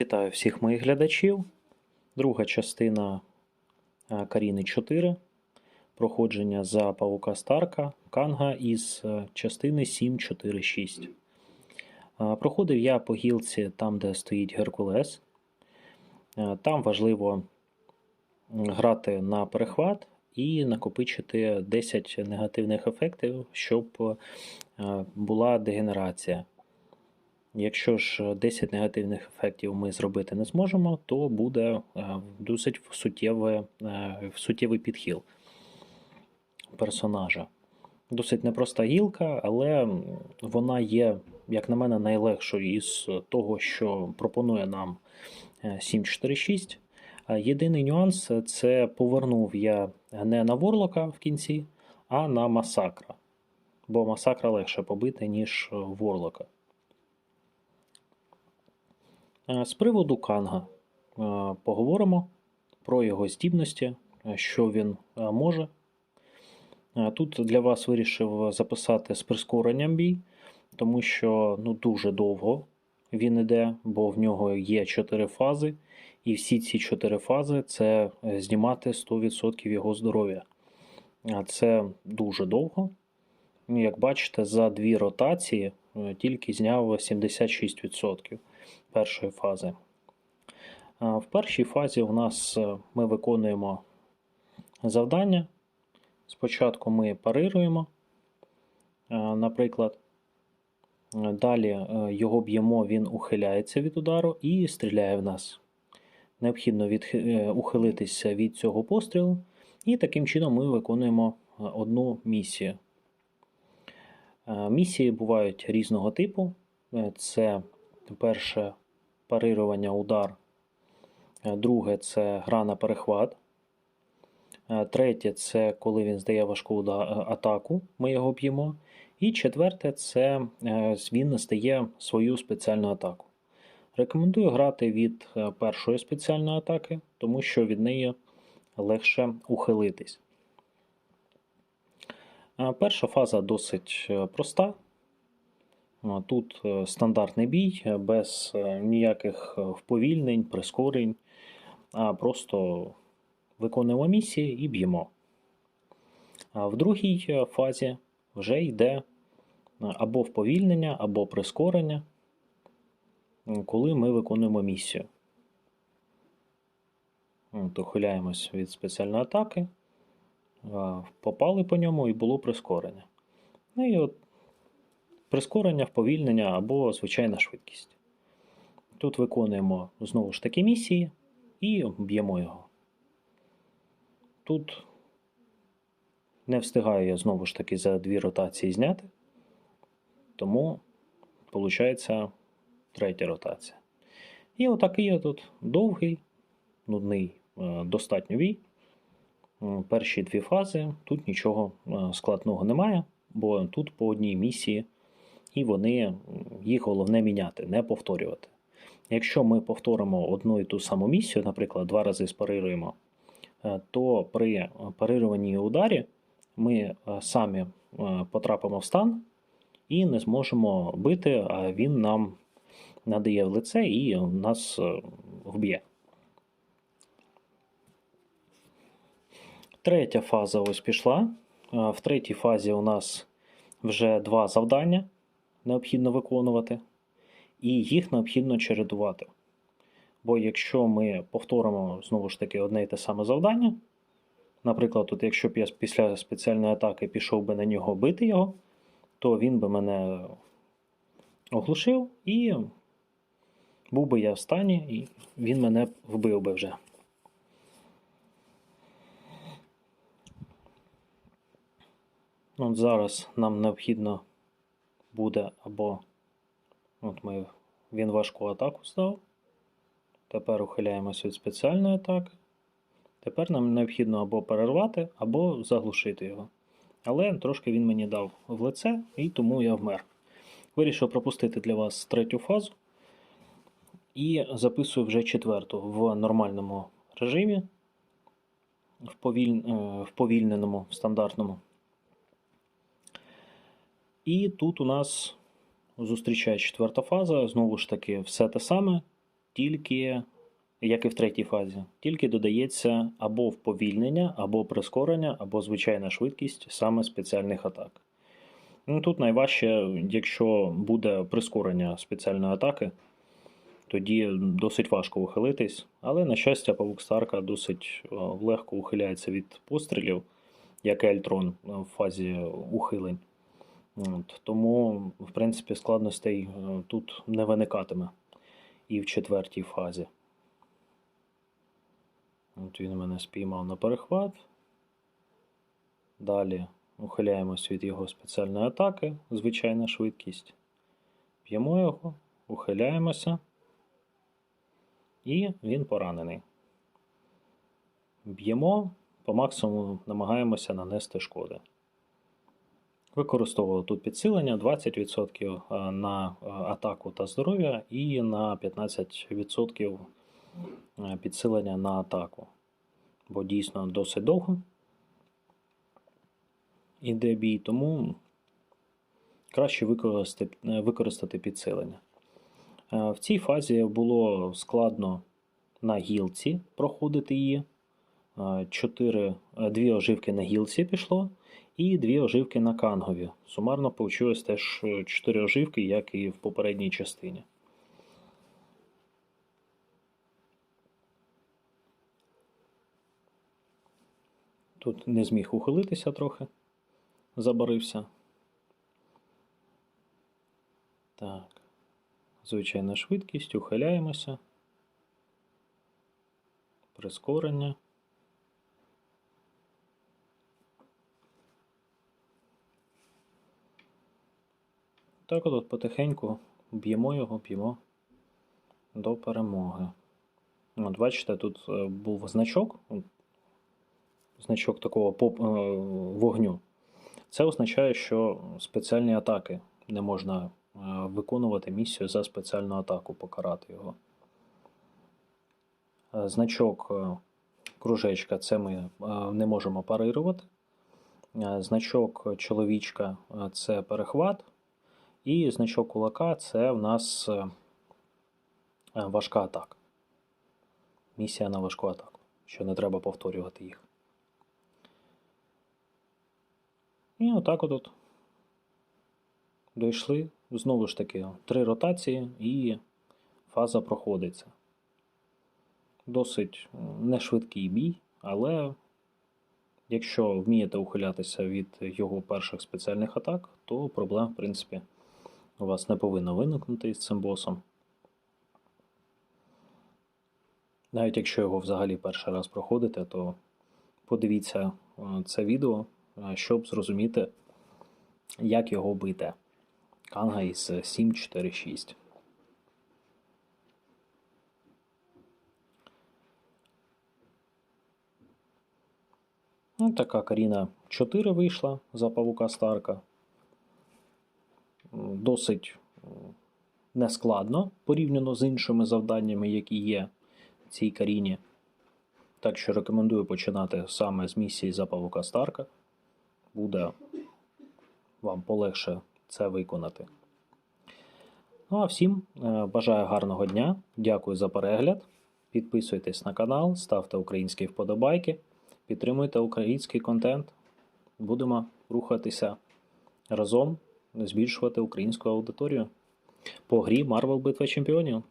Вітаю всіх моїх глядачів. Друга частина е, Каріни 4. Проходження за павука Старка Канга із е, частини 7.4.6. Е, Проходив я по гілці там, де стоїть Геркулес. Там важливо грати на перехват і накопичити 10 негативних ефектів, щоб була дегенерація. Якщо ж 10 негативних ефектів ми зробити не зможемо, то буде е, досить суттєвий, е, суттєвий підхил персонажа. Досить непроста гілка, але вона є, як на мене, найлегшою із того, що пропонує нам е, 746. Е, Єдиний нюанс це повернув я не на Ворлока в кінці, а на Масакра. Бо Масакра легше побити, ніж Ворлока. Е, З приводу Канга е, поговоримо про його здібності, е, що він може. Тут для вас вирішив записати з прискоренням бій, тому що ну, дуже довго він іде, бо в нього є 4 фази, і всі ці 4 фази це знімати 100% його здоров'я. Це дуже довго. Ну, Як бачите, за дві ротації е, тільки зняв 76% першої фази. В першій фазі у нас е, ми виконуємо завдання. Спочатку ми парируємо, е, наприклад. Далі його б'ємо, він ухиляється від удару і стріляє в нас. Необхідно е, ухилитися від цього пострілу, і таким чином ми виконуємо одну місію. Е, Місії бувають різного типу. Е, Це перше парирування удар, Е, друге це гра на перехват. Третє це коли він здає важку атаку, ми його б'ємо. І четверте це він здає свою спеціальну атаку. Рекомендую грати від першої спеціальної атаки, тому що від неї легше ухилитись. Е, Перша фаза досить е, проста. Тут е, стандартний бій без ніяких вповільнень, прискорень, а просто виконуємо місії і б'ємо. А в другій фазі вже йде або вповільнення, або прискорення, коли ми виконуємо місію. От, Ухиляємось від спеціальної атаки, попали по ньому і було прискорення. Ну і от прискорення, вповільнення або звичайна швидкість. Тут виконуємо знову ж таки місії і б'ємо його. Тут не встигаю я знову ж таки за дві ротації зняти, тому виходить третя ротація. І отакий тут довгий, нудний, е, достатньо бій. М, Перші дві фази, тут нічого е, складного немає, бо тут по одній місії, і вони, їх головне міняти, не повторювати. Якщо ми повторимо одну і ту саму місію, наприклад, два рази спарируємо, е, то при е, парируванні ударі ми е, самі е, потрапимо в стан і не зможемо бити, а він нам надає в лице і нас е, вб'є. Третя фаза ось пішла. Е, В третій фазі у нас вже два завдання необхідно виконувати, і їх необхідно чередувати. Бо якщо ми повторимо знову ж таки одне і те саме завдання, наприклад, от якщо б я після спеціальної атаки пішов би на нього бити його, то він би мене оглушив і був би я в стані, і він мене вбив би вже. От зараз нам необхідно буде або от ми, він важку атаку здав. Тепер ухиляємося від спеціальної атаки. Тепер нам необхідно або перервати, або заглушити його. Але трошки він мені дав в лице, і тому я вмер. Вирішив пропустити для вас третю фазу. І записую вже четверту в нормальному режимі, в, е, в повільненому, в стандартному. І тут у нас зустрічає четверта фаза. Знову ж таки, все те саме. тільки, як і в третій фазі, тільки додається або вповільнення, або прискорення, або звичайна швидкість саме спеціальних атак. Ну, тут найважче, якщо буде прискорення спеціальної атаки, тоді досить важко ухилитись. Але, на щастя, павук Старка досить е, легко ухиляється від пострілів, як Ельтрон е, в фазі ухилень. От, тому, в принципі, складностей е, тут не виникатиме і в четвертій фазі. От він мене спіймав на перехват. Далі ухиляємось від його спеціальної атаки, звичайна швидкість. П'ємо його, ухиляємося. І він поранений. Б'ємо, по максимуму намагаємося нанести шкоди. Використовували тут підсилення 20% на атаку та здоров'я і на 15% підсилення на атаку. Бо дійсно досить довго іде бій, тому краще використати, використати підсилення. В цій фазі було складно на гілці проходити її. Чотири, Дві оживки на гілці пішло, і дві оживки на кангові. Сумарно вийшло теж 4 оживки, як і в попередній частині. Тут не зміг ухилитися трохи, забарився. Так, звичайна швидкість, ухиляємося. Прискорення. Так от потихеньку б'ємо його, б'ємо до перемоги. От, бачите, тут е, був значок, значок такого поп, е, вогню. Це означає, що спеціальні атаки не можна е, виконувати місію за спеціальну атаку, покарати його. Значок кружечка це ми не можемо парирувати. Значок чоловічка це перехват. І значок кулака це в нас е, е, важка атака. Місія на важку атаку, що не треба повторювати їх. І отак от дійшли. Знову ж таки, три ротації і фаза проходиться. Досить нешвидкий бій, але якщо вмієте ухилятися від його перших спеціальних атак, то проблем, в принципі, у вас не повинно виникнути із цим босом. Навіть якщо його взагалі перший раз проходите, то подивіться е, це відео, е, щоб зрозуміти, як його бити. Канга із 746. Ну, така Каріна 4 вийшла за павука Старка досить нескладно порівняно з іншими завданнями, які є в цій каріні. Так що рекомендую починати саме з місії за павука Старка. Буде вам полегше це виконати. Ну а всім е, бажаю гарного дня. Дякую за перегляд. Підписуйтесь на канал, ставте українські вподобайки, підтримуйте український контент. Будемо рухатися разом збільшувати українську аудиторію по грі Марвел Битва Чемпіонів.